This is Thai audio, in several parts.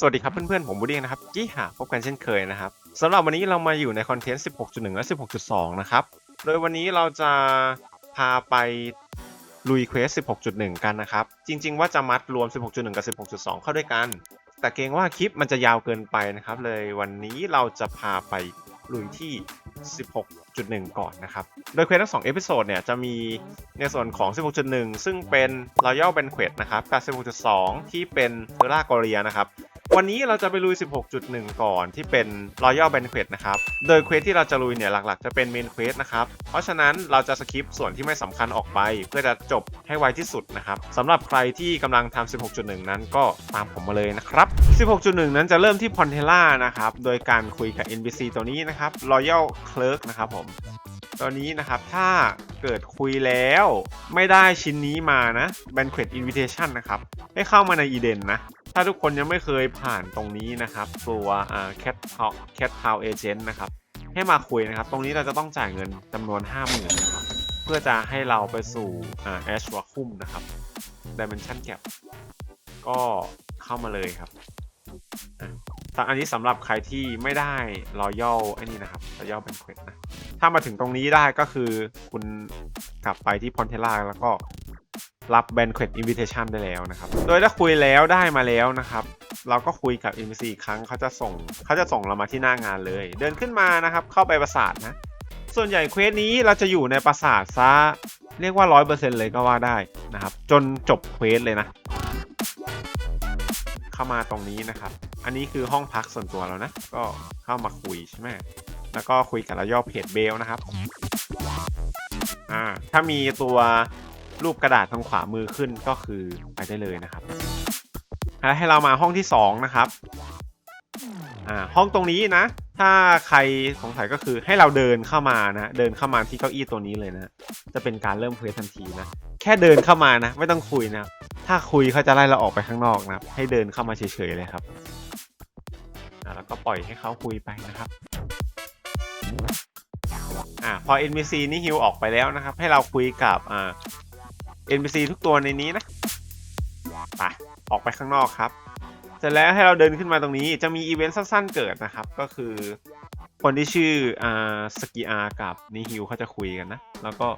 สวัสดีครับเพื่อนๆ ผมบูดี้นะครับจี้หาพบกันเช่นเคยนะครับสำหรับวันนี้เรามาอยู่ในคอนเทนต์ 16.1 และ 16.2 นะครับ โดยวันนี้เราจะพาไปลุยเควส 16.1 กันนะครับ จริงๆ ว่าจะมัดรวม 16.1 กับ 16.2 เข้าด้วยกัน แต่เกรงว่าคลิปมันจะยาวเกินไปนะครับ เลยวันนี้เราจะพาไปลุยที่ 16.1 ก่อนนะครับ โดยเควสทั้ง2เอพิโซดเนี่ยจะมีในส่วนของ 16.1 ซึ่งเป็น Royal Banquet นะครับ กับ 16.2 ที่เป็น Terra g o r i a นะครับ วันนี้เราจะไปลุย 16.1 ก่อนที่เป็น Royal Banquet นะครับ โดยเควสที่เราจะลุยเนี่ยหลักๆจะเป็น Main Quest นะครับ เพราะฉะนั้นเราจะสคิปส่วนที่ไม่สำคัญออกไป เพื่อจะจบให้ไวที่สุดนะครับสำหรับใครที่กำลังทำ 16.1 นั้นก็ตามผมมาเลยนะครับ 16.1 นั้นจะเริ่มที่ Pontella นะครับ โดยการคุยกับ NPC ตัวนี้นะครับ Royal Clerk นะครับผมตัวนี้นะครับ ถ้าเกิดคุยแล้วไม่ได้ชิ้นนี้มานะ Banquet Invitation นะครับ ให้เข้ามาใน Eden นะ ถ้าทุกคนยังไม่เคยผ่านตรงนี้นะครับ ตัวอ่า Cat Town Cat Town Agent นะครับให้มาคุยนะครับ ตรงนี้เราจะต้องจ่ายเงินจำนวน 50,000นะครับ เพื่อจะให้เราไปสู่แอ่า Ash Vacuum นะครับ Dimension Gap ก็เข้ามาเลยครับแต่อันนี้สำหรับใครที่ไม่ได้ Royal ไอ้นี่นะครับ Royal Banquet นะ ถ้ามาถึงตรงนี้ได้ก็คือคุณกลับไปที่พอนเทล่าแล้วก็ รับ Banquet Invitation ได้แล้วนะครับ โดยถ้าคุยแล้วได้มาแล้วนะครับ เราก็คุยกับ NPC อีกครั้งเขาจะส่งเขาจะส่งเรามาที่หน้างานเลย เดินขึ้นมานะครับ เข้าไปปราสาทนะ ส่วนใหญ่เควสนี้เราจะอยู่ในปราสาทซะเรียกว่า 100%เลยก็ว่าได้นะครับ จนจบเควสเลยนะ เข้ามาตรงนี้นะครับ อันนี้คือห้องพักส่วนตัวแล้วนะ ก็เข้ามาคุยใช่ไหมแล้วก็คุยกับระย่อเพจเบลนะครับอ่าถ้ามีตัว รูปกระดาษทางขวามือขึ้นก็คือไปได้เลยนะครับแล้วให้เรามาห้องที่สองนะครับอ่าห้องตรงนี้นะ ถ้าใครสงสัยก็คือให้เราเดินเข้ามานะเดินเข้ามาที่เก้าอี้ตัวนี้เลยนะ จะเป็นการเริ่มเควสทันทีนะแค่เดินเข้ามานะ ไม่ต้องคุยนะถ้าคุยเขาจะไล่เราออกไปข้างนอกนะให้เดินเข้ามาเฉยๆเลยครับแล้วก็ปล่อยให้เขาคุยไปนะครับอ่าพอ NPC นี่ฮิวออกไปแล้วนะครับ ให้เราคุยกับอ่า NPC ทุกตัวในนี้นะไปออกไปข้างนอกครับ เสร็จแล้วให้เราเดินขึ้นมาตรงนี้ จะมีอีเวนต์สั้นๆเกิดนะครับ ก็คือคนที่ชื่ออ่าสกีอากับนิฮิวเขาจะคุยกันนะ แล้วก็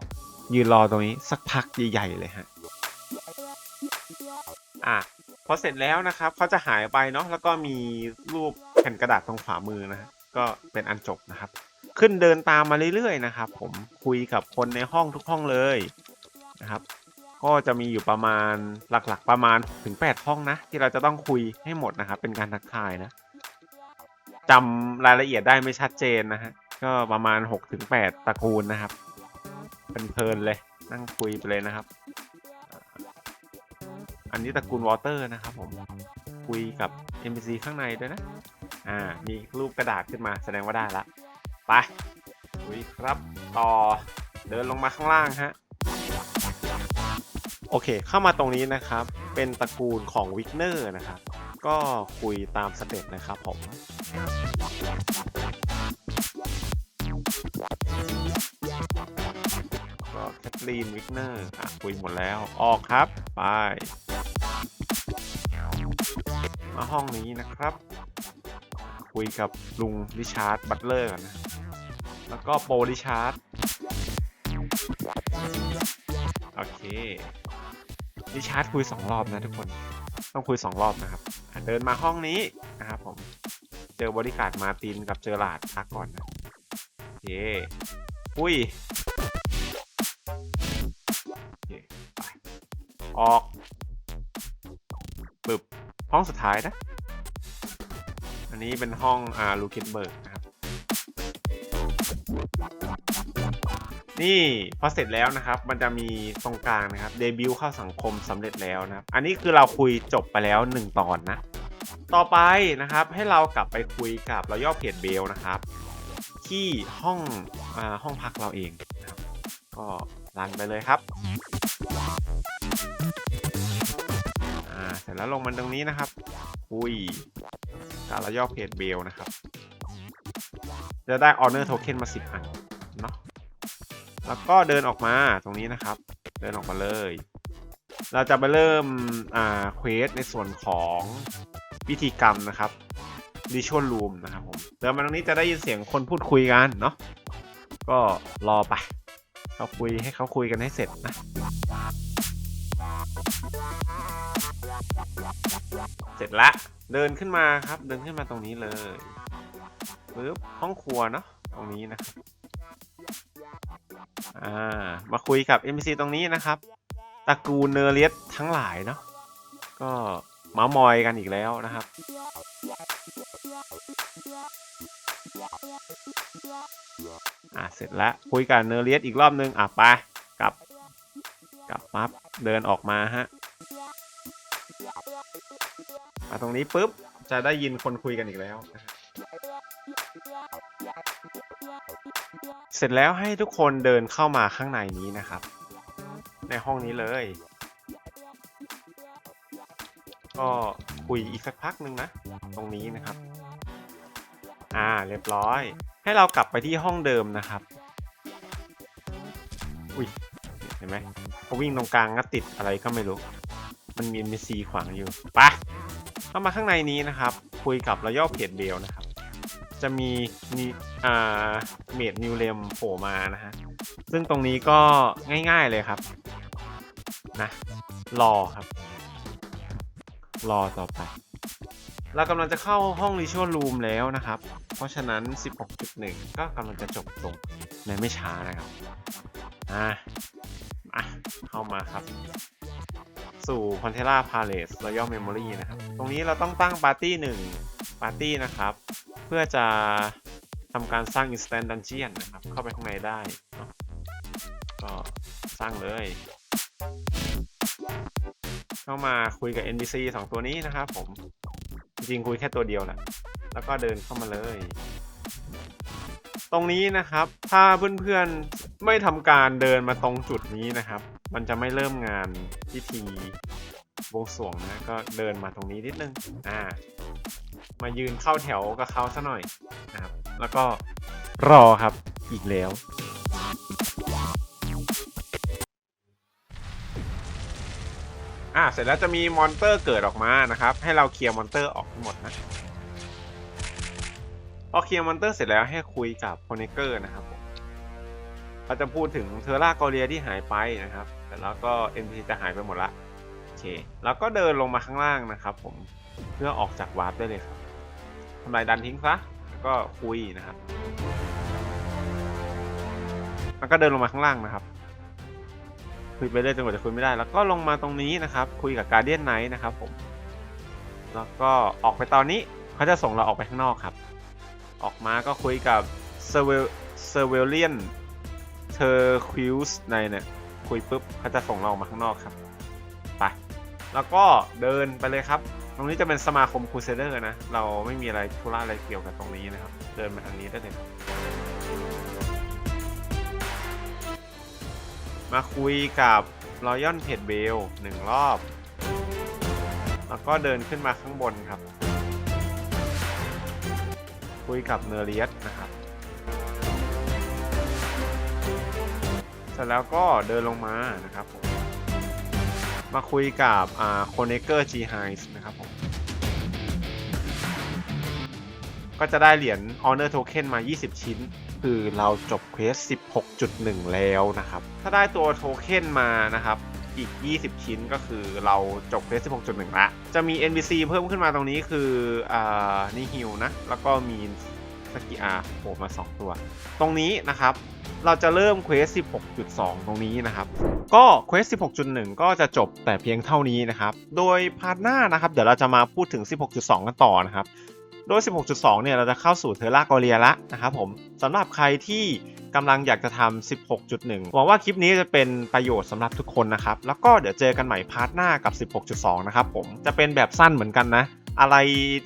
ยืนรอตรงนี้สักพักใหญ่ๆเลยฮะอะพอเสร็จแล้วนะครับเขาจะหายไปเนาะแล้วก็มีรูปแผ่นกระดาษตรงขวามือนะฮะก็เป็นอันจบนะครับ ขึ้นเดินตามมาเรื่อยๆนะครับ ผมคุยกับคนในห้องทุกห้องเลยนะครับ ก็จะมีอยู่ประมาณหลักๆ ประมาณถึง 8 ห้องนะ ที่เราจะต้องคุยให้หมดนะครับ เป็นการทักทายนะจำรายละเอียดได้ไม่ชัดเจนนะฮะก็ประมาณ6ถึง8ตระกูลนะครับเป็นเพลินเลยนั่งคุยไปเลยนะครับ อันนี้ตระกูลวอเตอร์นะครับผมคุยกับ NPC ข้างในด้วยนะ อ่า มีรูปกระดาษขึ้นมาแสดงว่าได้ละ ไปคุยครับ ต่อ เดินลงมาข้างล่างฮะ โอเค เข้ามาตรงนี้นะครับ เป็นตระกูลของวิกเนอร์นะครับ ก็คุยตามสเต็ปนะครับผมก็แคทลีนวิกเนอร์อะคุยหมดแล้ว ออกครับ ไป มาห้องนี้นะครับ คุยกับลุงริชาร์ดบัตเลอร์นนะแล้วก็โปรริชาร์ดโอเค ริชาร์ดคุยสองรอบนะทุกคน ต้องคุยสองรอบนะครับ เดินมาห้องนี้นะครับผม เจอบริการมาตินกับเจอหลาดพักก่อนนะโอเคอุ้ยอเคไปออกปึบห้องสุดท้ายนะ อันนี้เป็นห้องอาลูคินเบิร์ก นี่พอเสร็จแล้วนะครับ มันจะมีตรงกลางนะครับเดบิวต์เข้าสังคมสำเร็จแล้วนะครับ อันนี้คือเราคุยจบไปแล้ว 1 ตอนนะ ต่อไปนะครับให้เรากลับไปคุยกับเราย่อเพจเบลนะครับ ที่ห้องอห้องพักเราเองนะครับก็รันไปเลยครับอ่าเสร็จแล้วลงมันตรงนี้นะครับคุยกับเราย่อเพจเบลนะครับ จะได้ Honor Token มา 10 อัน แล้วก็เดินออกมาตรงนี้นะครับ เดินออกมาเลย เราจะไปเริ่มอ่าเควสในส่วนของพิธีกรรมนะครับดิชวลรูมนะครับผมเดี๋ยวมาตรงนี้จะได้ยินเสียงคนพูดคุยกันเนาะก็รอไปเขาคุยให้เขาคุยกันให้เสร็จนะเสร็จละเดินขึ้นมาครับ เดินขึ้นมาตรงนี้เลยปึ๊บห้องครัวเนาะตรงนี้นะครับ อ่ามาคุยกับ NPC ตรงนี้นะครับตระกูลเนอร์เลียสทั้งหลายเนาะก็เมามอยกันอีกแล้วนะครับ อะเสร็จแล้วคุยกับเนอร์เลียสอีกรอบนึง อะไปกลับกลับปั๊บเดินออกมาฮะมาตรงนี้ปุ๊บจะได้ยินคนคุยกันอีกแล้วนะ เสร็จแล้วให้ทุกคนเดินเข้ามาข้างในนี้นะครับ ในห้องนี้เลย ก็คุยอีกสักพักหนึ่งนะ ตรงนี้นะครับ อ่าเรียบร้อย ให้เรากลับไปที่ห้องเดิมนะครับอุ้ยเห็นไหมเขาวิ่งตรงกลางก็ติดอะไรก็ไม่รู้ มันมี NPC ขวางอยู่ไปะเข้ามาข้างในนี้นะครับ คุยกับร o ย a l เพจเบลนะครับ จะมีมีอ่าเมดนิวเลมโผล่มานะฮะ ซึ่งตรงนี้ก็ง่ายๆเลยครับ นะ รอครับ รอต่อไป เรากำลังจะเข้าห้อง Ritual Room แล้วนะครับ เพราะฉะนั้น 16.1 ก็กำลังจะจบลงในไม่ช้านะครับอะอะเข้ามาครับ สู่ p a n t e r a Palace Royal Memory นะครับ ตรงนี้เราต้องตั้งปาร์ตี้หนึ่งปาร์ตี้นะครับ พื่อจะทำการสร้าง Instant Dungeon นะครับ เข้าไปข้างในได้ ก็สร้างเลย เข้ามาคุยกับ NPC สองตัวนี้นะครับผม จริงๆคุยแค่ตัวเดียวแหละ แล้วก็เดินเข้ามาเลย ตรงนี้นะครับ ถ้าเพื่อนๆ ไม่ทำการเดินมาตรงจุดนี้นะครับ มันจะไม่เริ่มงานพิธี บวงสรวงนะก็เดินมาตรงนี้นิดนึงอ่า มายืนเข้าแถวกับเขาซะหน่อยนะครับ แล้วก็รอครับอีกแล้วอ่าเสร็จแล้วจะมีมอนเตอร์เกิดออกมานะครับ ให้เราเคลียร์มอนเตอร์ออกทั้งหมดนะพอเคลียร์มอนเตอร์เสร็จแล้วให้คุยกับโคเนเกอร์นะครับผมเราจะพูดถึงเทอร่ากอเรียที่หายไปนะครับ แต่แล้วก็ NPC จะหายไปหมดละ เค แล้วก็เดินลงมาข้างล่างนะครับ ผมเพื่อออกจากวาร์ปได้เลยครับทำลายดันทิ้งซะแล้วก็คุยนะครับ แล้วก็เดินลงมาข้างล่างนะครับ คุยไปเรื่อยจนกว่าจะคุยไม่ได้ แล้วก็ลงมาตรงนี้นะครับ คุยกับการเดียนไนท์นะครับ ผม แล้วก็ออกไปตอนนี้เขาจะส่งเราออกไปข้างนอกครับ ออกมาก็คุยกับเซเวลเซเวลเลียนเทอร์คิวส์ในเนี่ยคุยปุ๊บเขาจะส่งเราออกมาข้างนอกครับ ไป แล้วก็เดินไปเลยครับ ตรงนี้จะเป็นสมาคมครูเซเดอร์นะ เราไม่มีอะไรธุระอะไรเกี่ยวกับตรงนี้นะครับ เดินมาทางนี้ได้เลยครับ มาคุยกับรอยัลเพจเบลหนึ่งรอบ แล้วก็เดินขึ้นมาข้างบนครับ คุยกับเนเรียสนะครับ เสร็จแล้วก็เดินลงมานะครับผม มาคุยกับอ่าโคเนเกอร์จีไฮส์นะครับผม ก็จะได้เหรียญ Honor Token มา 20 ชิ้น คือเราจบเควส 16.1 แล้วนะครับ ถ้าได้ตัวโทเค็นมานะครับ อีก 20 ชิ้นก็คือเราจบเควส 16.1 ละ จะมี NPC เพิ่มขึ้นมาตรงนี้คืออ่านิฮิวนะ แล้วก็มีสกิอาโผล่มา 2 ตัว ตรงนี้นะครับ เราจะเริ่มเควส 16.2 ตรงนี้นะครับ ก็เควส 16.1 ก็จะจบแต่เพียงเท่านี้นะครับ โดยพาร์ทหน้านะครับ เดี๋ยวเราจะมาพูดถึง 16.2 กันต่อนะครับ โดย 16.2 เนี่ยเราจะเข้าสู่เทอร่ากอเรียละนะครับผมสำหรับใครที่กำลังอยากจะทำ 16.1 หวังว่าคลิปนี้จะเป็นประโยชน์สำหรับทุกคนนะครับ แล้วก็เดี๋ยวเจอกันใหม่พาร์ทหน้ากับ 16.2 นะครับผม จะเป็นแบบสั้นเหมือนกันนะ อะไร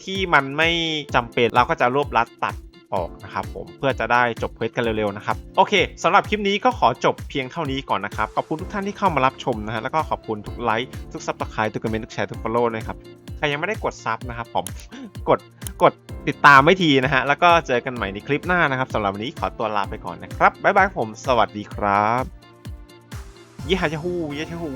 ที่มันไม่จำเป็นเราก็จะรวบรัดตัด ออกนะครับผมเพื่อจะได้จบเควสกันเร็วๆนะครับโอเคสำหรับคลิปนี้ก็ขอจบเพียงเท่านี้ก่อนนะครับขอบคุณทุกท่านที่เข้ามารับชมนะฮะแล้วก็ขอบคุณทุกไลค์ทุกซับสไครต์ทุกคอมเมนต์ทุกแชร์ทุกฟอลโล่ด้วยครับใครยังไม่ได้กดซับนะครับผมกดกดติดตามไม่ทีนะฮะแล้วก็เจอกันใหม่ในคลิปหน้านะครับสำหรับวันนี้ขอตัวลาไปก่อนนะครับบ๊ายบายผม สวัสดีครับยี่ห้าจะฮูยี่ห้าจะฮู